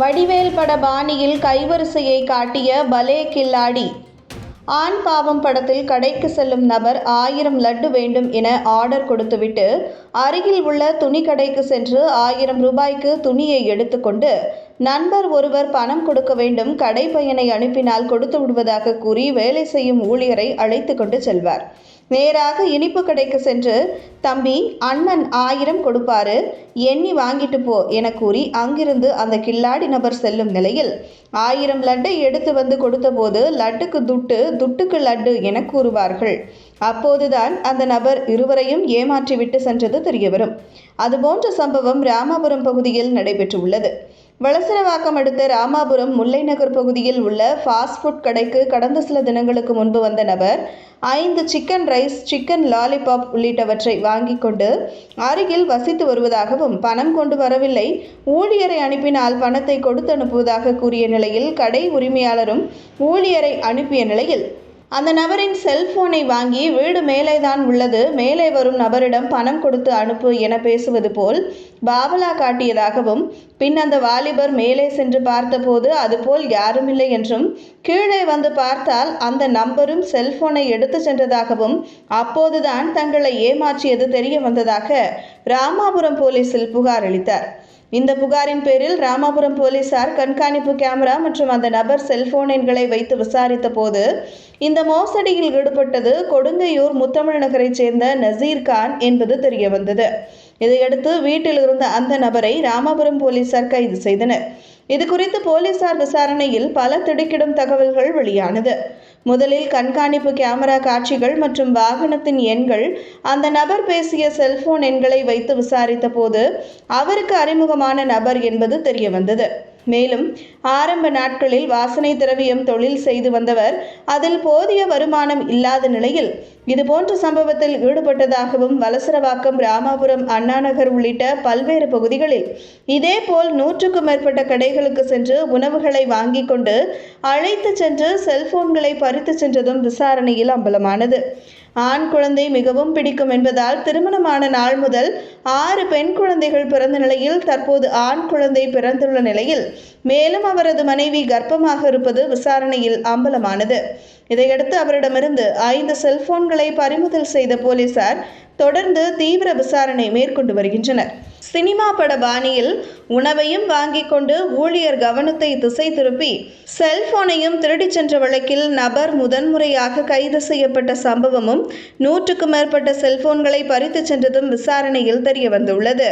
வடிவேல் பட பாணியில் கைவரிசையை காட்டிய பலே கில்லாடி. ஆண் பாவம் படத்தில் கடைக்கு செல்லும் நபர் ஆயிரம் லட்டு வேண்டும் என ஆர்டர் கொடுத்துவிட்டு அருகில் உள்ள துணி கடைக்கு சென்று ஆயிரம் ரூபாய்க்கு துணியை எடுத்துக்கொண்டு நண்பர் ஒருவர் பணம் கொடுக்க வேண்டும். கடை பையனை அனுப்பினால் கொடுத்து விடுவதாக கூறி வேலை செய்யும் ஊழியரை அழைத்து கொண்டு செல்வார். நேராக இனிப்பு கடைக்கு சென்று தம்பி அண்ணன் ஆயிரம் கொடுப்பாரு. எண்ணி வாங்கிட்டு போ என கூறி அங்கிருந்து அந்த கில்லாடி நபர் செல்லும் நிலையில் ஆயிரம் லட்டை எடுத்து வந்து கொடுத்தபோது லட்டுக்கு துட்டு துட்டுக்கு லட்டு என கூறுவார்கள். அப்போதுதான் அந்த நபர் இருவரையும் ஏமாற்றிவிட்டு சென்றது தெரியவரும். அதுபோன்ற சம்பவம் ராமபுரம் பகுதியில் நடைபெற்றுள்ளது. வளசரவாக்கம் அடுத்த ராமாபுரம் முல்லை நகர் பகுதியில் உள்ள ஃபாஸ்ட் ஃபுட் கடைக்கு கடந்த சில தினங்களுக்கு முன்பு வந்த நபர் ஐந்து சிக்கன் ரைஸ் சிக்கன் லாலிபாப் உள்ளிட்டவற்றை வாங்கி கொண்டு அருகில் வசித்து வருவதாகவும் பணம் கொண்டு வரவில்லை ஊழியரை அனுப்பினால் பணத்தை கொடுத்து அனுப்புவதாக கூறிய நிலையில் கடை உரிமையாளரும் ஊழியரை அனுப்பிய நிலையில் அந்த நபரின் செல்போனை வாங்கி வீடு மேலே தான் உள்ளது. மேலே வரும் நபரிடம் பணம் கொடுத்து அனுப்பு என பேசுவது போல் பாவலா காட்டியதாகவும் பின் அந்த வாலிபர் மேலே சென்று பார்த்தபோது அதுபோல் யாருமில்லை என்றும் கீழே வந்து பார்த்தால் அந்த நம்பரும் செல்போனை எடுத்து சென்றதாகவும் அப்போதுதான் தங்களை ஏமாற்றியது தெரிய வந்ததாக ராமாபுரம் போலீசில் புகார் அளித்தார். இந்த புகாரின் பேரில் ராமாபுரம் போலீசார் கண்காணிப்பு கேமரா மற்றும் அந்த நபர் செல்போன் எண்களை வைத்து விசாரித்த போது இந்த மோசடியில் ஈடுபட்டது கொடுங்கையூர் முத்தமிழ் நகரைச் சேர்ந்த நசீர் கான் என்பது தெரிய வந்தது இதையடுத்து வீட்டில் இருந்த அந்த நபரை ராமாபுரம் போலீசார் கைது செய்தனர். இது குறித்து போலீசார் விசாரணையில் பல திடுக்கிடும் தகவல்கள் வெளியானது. முதலில் கண்காணிப்பு கேமரா காட்சிகள் மற்றும் வாகனத்தின் எண்கள் அந்த நபர் பேசிய செல்போன் எண்களை வைத்து விசாரித்த போது அவருக்கு அறிமுகமான நபர் என்பது தெரியவந்தது. மேலும் ஆரம்ப நாட்களில் வாசனை திரவியம் தொழில் செய்து வந்தவர் அதில் போதிய வருமானம் இல்லாத நிலையில் இதுபோன்ற சம்பவத்தில் ஈடுபட்டதாகவும் வலசரவாக்கம் ராமாபுரம் அண்ணாநகர் உள்ளிட்ட பல்வேறு பகுதிகளில் இதேபோல் நூற்றுக்கும் மேற்பட்ட கடைகளுக்கு சென்று உணவுகளை வாங்கி கொண்டு அழைத்து சென்று செல்போன்களை பறித்து சென்றதும் விசாரணையில் அம்பலமானது. ஆண் குழந்தை மிகவும் பிடிக்கும் என்பதால் திருமணமான நாள் முதல் ஆறு பெண் குழந்தைகள் பிறந்த நிலையில் தற்போது ஆண் குழந்தை பிறந்துள்ள நிலையில் மேலும் அவரது மனைவி கர்ப்பமாக இருப்பது விசாரணையில் அம்பலமானது. இதையடுத்து அவரிடமிருந்து ஐந்து செல்போன்களை பறிமுதல் செய்த போலீசார் தொடர்ந்து தீவிர விசாரணை மேற்கொண்டு வருகின்றனர். சினிமா பட பாணியில் உணவையும் வாங்கிக் கொண்டு ஊழியர் கவனத்தை திசை திருப்பி செல்போனையும் திருடிச் சென்ற வழக்கில் நபர் முதன்முறையாக கைது செய்யப்பட்ட சம்பவமும் நூற்றுக்கு மேற்பட்ட செல்போன்களை பறித்துச் சென்றதும் விசாரணையில் தெரிய வந்துள்ளது